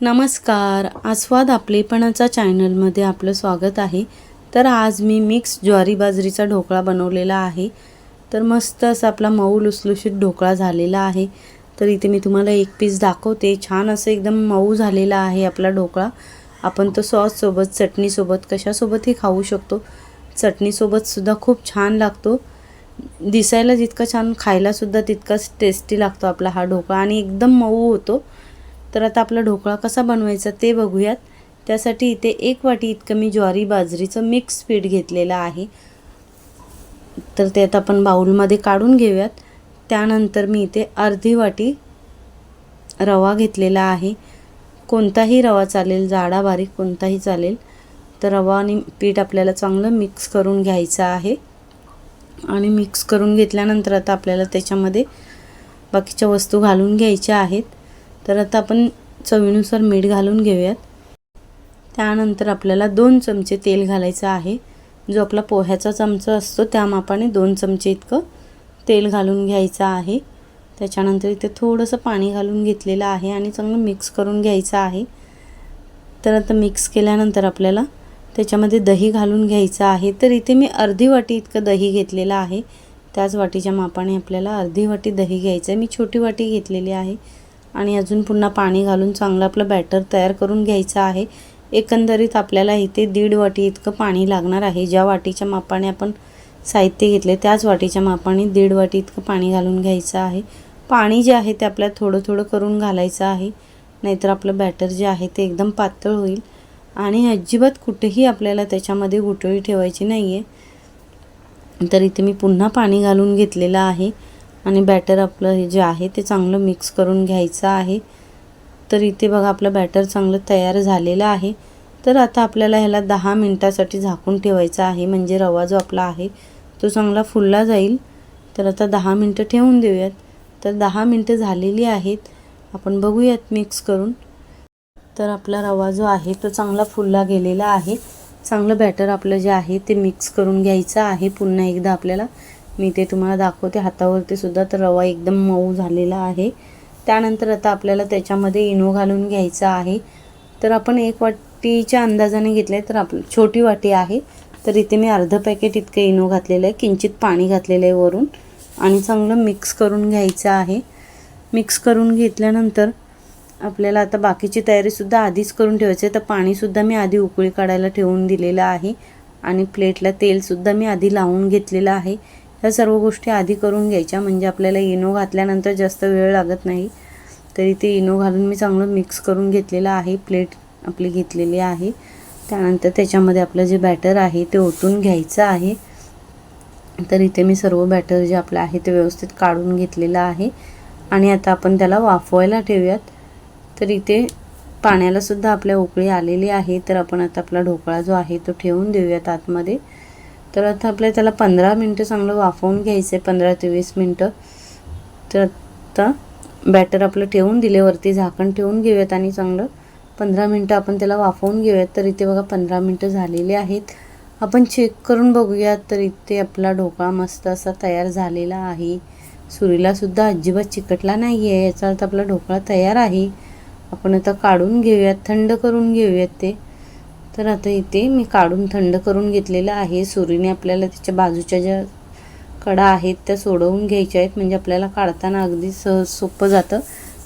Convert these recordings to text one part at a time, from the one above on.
नमस्कार. आस्वाद आपलेपणाचा चॅनलमध्ये आपलं स्वागत आहे. तर आज मी मिक्स ज्वारी बाजरीचा ढोकळा बनवलेला आहे. तर मस्त असा आपला मऊ लुसलुशीत ढोकळा झालेला आहे. तर इथे मी तुम्हाला एक पीस दाखवते. छान असं एकदम मऊ झालेला आहे आपला ढोकळा. आपण तो सॉससोबत चटणीसोबत कशासोबतही खाऊ शकतो. चटणीसोबतसुद्धा खूप छान लागतो. दिसायला जितका छान खायलासुद्धा तितकाच टेस्टी लागतो आपला हा ढोकळा. आणि एकदम मऊ होतो. तर आता आपला ढोकळा कसा बनवायचा ते बघूयात. त्यासाठी इथे एक वाटी इतकं मी ज्वारी बाजरीचं मिक्स पीठ घेतलेलं आहे. तर ते आता आपण बाऊलमध्ये काढून घेऊयात. त्यानंतर मी इथे अर्धी वाटी रवा घेतलेला आहे. कोणताही रवा चालेल जाडा बारीक कोणताही चालेल तर रवा आणि पीठ आपल्याला चांगलं मिक्स करून घ्यायचं आहे. आणि मिक्स करून घेतल्यानंतर आता आपल्याला त्याच्यामध्ये बाकीच्या वस्तू घालून घ्यायच्या आहेत. तर आता आपण चवीनुसार मीठ घालून घेऊयात. त्यानंतर आपल्याला दोन चमचे तेल घालायचं आहे. जो आपला पोह्याचा चमचा असतो त्या मापाने दोन चमचे इतकं तेल घालून घ्यायचं आहे. त्याच्यानंतर इथे थोडंसं पाणी घालून घेतलेलं आहे आणि चांगलं मिक्स करून घ्यायचं आहे. तर आता मिक्स केल्यानंतर आपल्याला त्याच्यामध्ये दही घालून घ्यायचं आहे. तर इथे मी अर्धी वाटी इतकं दही घेतलेलं आहे. त्याच वाटीच्या मापाने आपल्याला अर्धी वाटी दही घ्यायचं आहे मी छोटी वाटी घेतलेली आहे. आणि अजून पुन्हा पाणी घालून चांगलं आपलं बॅटर तयार करून घ्यायचं आहे. एकंदरीत आपल्याला इथे दीड वाटी इतकं पाणी लागणार आहे. ज्या वाटीच्या मापाने आपण साहित्य घेतले त्याच वाटीच्या मापाने दीड वाटी इतकं पाणी घालून घ्यायचं आहे. पाणी जे आहे ते आपल्याला थोडं थोडं करून घालायचं आहे. नाहीतर आपलं बॅटर जे आहे ते एकदम पातळ होईल. आणि अजिबात कुठेही आपल्याला त्याच्यामध्ये गुटळी ठेवायची नाही आहे तर इथे मी पुन्हा पाणी घालून घेतलेलं आहे. आणि बॅटर आपलं हे जे आहे ते चांगलं मिक्स करून घ्यायचं आहे. तर इथे बघा आपलं बॅटर चांगलं तयार झालेलं आहे. तर आता आपल्याला ह्याला दहा मिनटासाठी झाकून ठेवायचं आहे. म्हणजे रवा जो आपला आहे तो चांगला फुलला जाईल. तर आता दहा मिनटं ठेवून देऊयात. तर दहा मिनटं झालेली आहेत. आपण बघूयात मिक्स करून. तर आपला रवा जो आहे तो चांगला फुलला गेलेला आहे. चांगलं बॅटर आपलं जे आहे ते मिक्स करून घ्यायचं आहे. पुन्हा एकदा आपल्याला मी ते तुम्हाला दाखवते. हातावरती सुद्धा तर रवा एकदम मऊ झालेला आहे. त्यानंतर आता आपल्याला त्याच्यामध्ये इनो घालून घ्यायचा आहे. तर आपण एक वाटीच्या अंदाजाने घेतले आहे तर आप छोटी वाटी आहे. तर इथे मी अर्धं पॅकेट इतकं इनो घातलेलं आहे. किंचित पाणी घातलेलं आहे वरून. आणि चांगलं मिक्स करून घ्यायचं आहे. मिक्स करून घेतल्यानंतर आपल्याला आता बाकीची तयारीसुद्धा आधीच करून ठेवायची आहे. तर पाणीसुद्धा मी आधी उकळी काढायला ठेवून दिलेलं आहे. आणि प्लेटला तेलसुद्धा मी आधी लावून घेतलेलं आहे. ह्या सर्व गोष्टी आधी करून घ्यायच्या. म्हणजे आपल्याला इनो घातल्यानंतर जास्त वेळ लागत नाही. तरी ते इनो घालून मी चांगलं मिक्स करून घेतलेलं आहे. प्लेट आपली घेतलेली आहे. त्यानंतर त्याच्यामध्ये आपलं जे बॅटर आहे ते ओतून घ्यायचं आहे. तर इथे मी सर्व बॅटर जे आपलं आहे ते व्यवस्थित काढून घेतलेलं आहे. आणि आता आपण त्याला वाफवायला ठेवूयात. तर इथे पाण्यालासुद्धा आपल्या उकळी आलेली आहे. तर आपण आता आपला ढोकळा जो आहे तो ठेवून देऊयात आतमध्ये. तर आता आपल्या त्याला पंधरा मिनटं चांगलं वाफवून घ्यायचं आहे पंधरा ते वीस मिनटं. तर आता बॅटर आपलं ठेवून दिले वरती झाकण ठेवून घेऊयात आणि चांगलं पंधरा मिनटं आपण त्याला वाफवून घेऊयात. तर इथे बघा पंधरा मिनटं झालेली आहेत. आपण चेक करून बघूयात तर इथे आपला ढोकळा मस्त असा तयार झालेला आहे. सुरीलासुद्धा अजिबात चिकटला नाही आहे याचा अर्थ आपला ढोकळा तयार आहे. आपण आता काढून घेऊयात थंड करून घेऊयात ते. तर आता इथे मी काढून थंड करून घेतलेलं आहे. सुरीने आपल्याला त्याच्या बाजूच्या ज्या कडा आहेत त्या सोडवून घ्यायच्या आहेत. म्हणजे आपल्याला काढताना अगदी सहज सोपं जातं.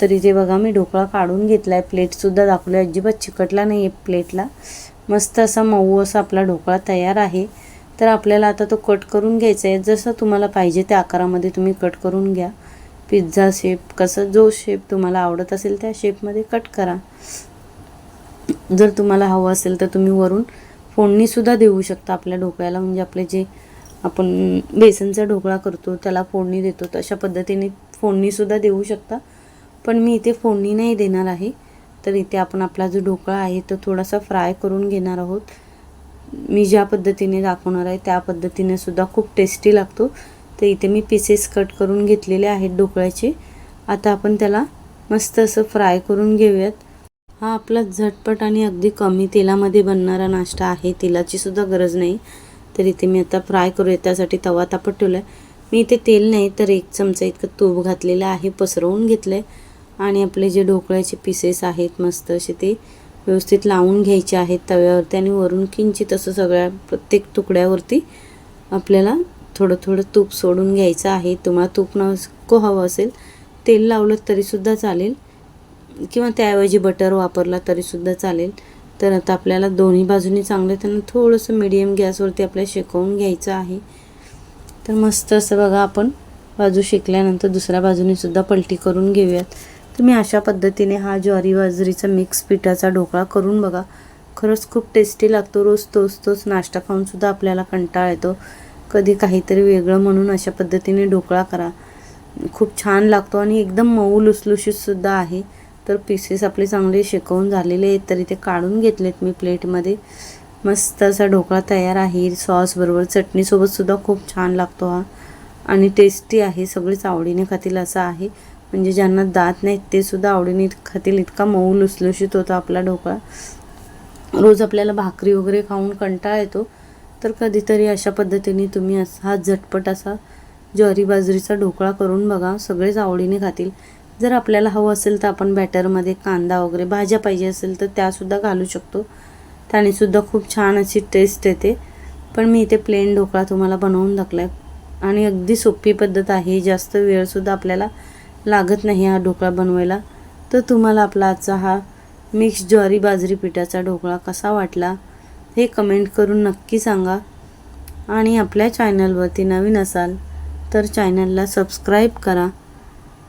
तर इथे बघा मी ढोकळा काढून घेतला आहे प्लेटसुद्धा दाखवली अजिबात चिकटला नाही आहे प्लेटला मस्त असा मऊ असा आपला ढोकळा तयार आहे. तर आपल्याला आता तो कट करून घ्यायचा आहे. जसं तुम्हाला पाहिजे त्या आकारामध्ये तुम्ही कट करून घ्या. पिझ्झा शेप कसं जो शेप तुम्हाला आवडत असेल त्या शेपमध्ये कट करा. जर तुम्हाला हवं असेल तर तुम्ही वरून फोडणीसुद्धा देऊ शकता आपल्या ढोकळ्याला. म्हणजे आपले जे आपण बेसनचा ढोकळा करतो त्याला फोडणी देतो तशा पद्धतीने फोडणीसुद्धा देऊ शकता. पण मी इथे फोडणी नाही देणार आहे. तर इथे आपण आपला जो ढोकळा आहे तो थोडासा फ्राय करून घेणार आहोत. मी ज्या पद्धतीने दाखवणार आहे त्या पद्धतीने सुद्धा खूप टेस्टी लागतो. तर इथे मी पीसेस कट करून घेतलेले आहेत ढोकळ्याचे. आता आपण त्याला मस्त असं फ्राय करून घेऊयात. हा आपला झटपट आणि अगदी कमी तेलामध्ये बनणारा नाश्ता आहे. तेलाची सुद्धा गरज नाही. तर इथे मी आता फ्राय करूया. त्यासाठी तवा तापत ठेवला आहे मी इथे तेल नाही तर एक चमचा इतकं तूप घातलेलं आहे पसरवून घेतलं आहे आणि आपले जे ढोकळ्याचे पीसेस आहेत मस्त असे ते व्यवस्थित लावून घ्यायचे आहेत तव्यावरती आणि वरून किंचित असं सगळ्या प्रत्येक तुकड्यावरती आपल्याला थोडं थोडं तूप सोडून घ्यायचं आहे. तुम्हाला तूप नको हवं असेल तेल लावलं तरीसुद्धा चालेल. किंवा त्याऐवजी बटर वापरला तरीसुद्धा चालेल. तर आता आपल्याला दोन्ही बाजूनी चांगलं त्यांना थोडंसं मिडियम गॅसवरती आपल्याला शेकवून घ्यायचं आहे. तर मस्त असं बघा आपण बाजू शेकल्यानंतर दुसऱ्या बाजूनेसुद्धा पलटी करून घेऊयात. तुम्ही अशा पद्धतीने हा ज्वारी बाजरीचा मिक्स पिठाचा ढोकळा करून बघा. खरंच खूप टेस्टी लागतो. रोज तोच तोच नाश्ता खाऊनसुद्धा आपल्याला कंटाळा येतो. कधी काहीतरी वेगळं म्हणून अशा पद्धतीने ढोकळा करा. खूप छान लागतो आणि एकदम मऊ लुसलुशीतसुद्धा आहे. तर पीसेस आपले चांगले शेकवून झालेले आहेत तरी ते काढून घेतलेत मी प्लेटमध्ये. मस्त असा ढोकळा तयार आहे सॉसबरोबर चटणीसोबतसुद्धा खूप छान लागतो हा. आणि टेस्टी आहे सगळेच आवडीने खातील असा आहे. म्हणजे ज्यांना दात नाहीत ते सुद्धा आवडीने खातील. इतका मऊ लुसलुशीत होता आपला ढोकळा. रोज आपल्याला भाकरी वगैरे खाऊन कंटाळा येतो. तर कधीतरी अशा पद्धतीने तुम्ही असा हा झटपट असा ज्वारी बाजरीचा ढोकळा करून बघा सगळेच आवडीने खातील. जर आपल्याला हवं असेल तर आपण बॅटरमध्ये कांदा वगैरे भाज्या पाहिजे असेल तर त्यासुद्धा घालू शकतो. त्यानेसुद्धा खूप छान अशी टेस्ट येते. पण मी इथे प्लेन ढोकळा तुम्हाला बनवून दाखला आहे आणि अगदी सोपी पद्धत आहे. जास्त वेळसुद्धा आपल्याला लागत नाही हा ढोकळा बनवायला. तर तुम्हाला आपला आजचा हा मिक्स ज्वारी बाजरी पिठाचा ढोकळा कसा वाटला हे कमेंट करून नक्की सांगा. आणि आपल्या चॅनलवरती नवीन असाल तर चॅनलला सबस्क्राईब करा.